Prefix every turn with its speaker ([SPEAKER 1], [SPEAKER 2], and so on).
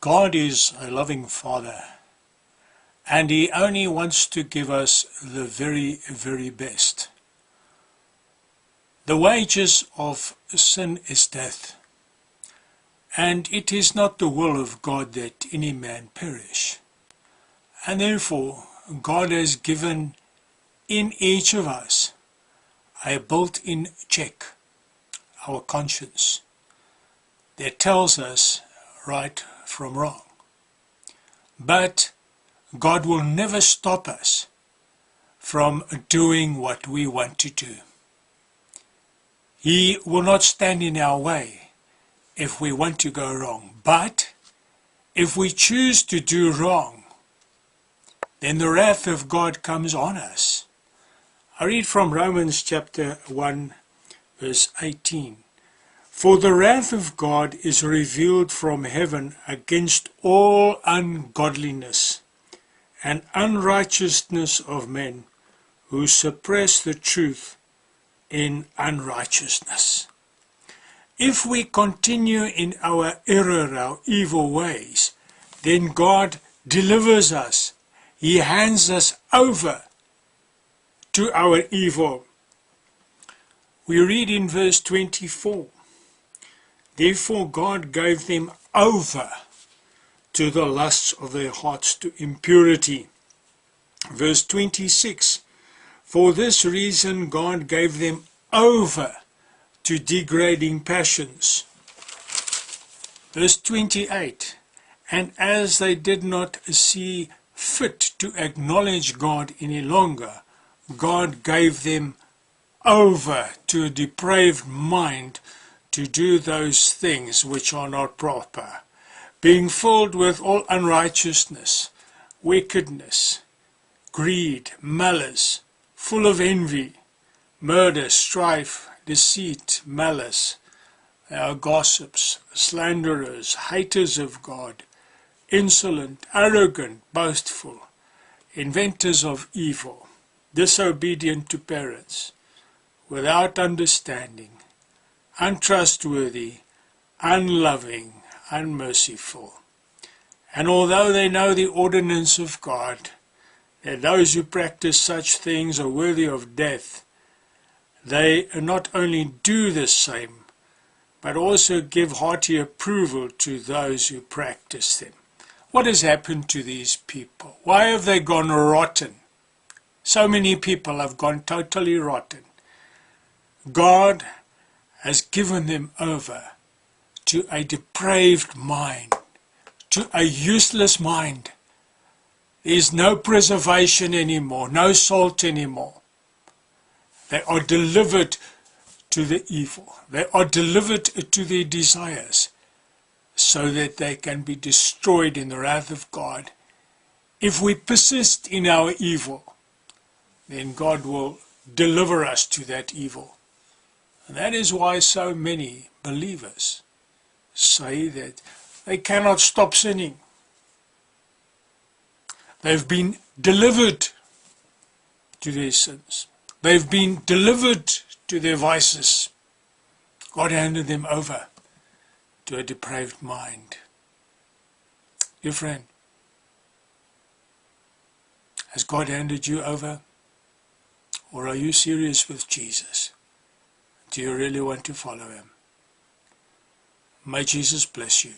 [SPEAKER 1] God is a loving Father, and He only wants to give us the very, very best. The wages of sin is death, and it is not the will of God that any man perish. And therefore, God has given in each of us a built-in check, our conscience, that tells us right from wrong. But God will never stop us from doing what we want to do. He will not stand in our way if we want to go wrong. But if we choose to do wrong, then the wrath of God comes on us. I read from Romans chapter 1 verse 18. For the wrath of God is revealed from heaven against all ungodliness and unrighteousness of men who suppress the truth in unrighteousness. If we continue in our error, our evil ways, then God delivers us. He hands us over to our evil. We read in verse 24, Therefore God gave them over to the lusts of their hearts to impurity. Verse 26, For this reason God gave them over to degrading passions. Verse 28, And as they did not see fit to acknowledge God any longer, God gave them over to a depraved mind to do those things which are not proper, being filled with all unrighteousness, wickedness, greed, malice, full of envy, murder, strife, deceit, malice. They are gossips, slanderers, haters of God, insolent, arrogant, boastful, inventors of evil disobedient to parents, without understanding, untrustworthy, unloving, unmerciful. And although they know the ordinance of God, that those who practice such things are worthy of death, they not only do the same, but also give hearty approval to those who practice them. What has happened to these people? Why have they gone rotten? So many people have gone totally rotten. God has given them over to a depraved mind, to a useless mind. There is no preservation anymore, no salt anymore. They are delivered to the evil. They are delivered to their desires so that they can be destroyed in the wrath of God. If we persist in our evil, then God will deliver us to that evil. And that is why so many believers say that they cannot stop sinning. They've been delivered to their sins. They've been delivered to their vices. God handed them over to a depraved mind. Dear friend, has God handed you over or are you serious with Jesus? Do you really want to follow him? May Jesus bless you.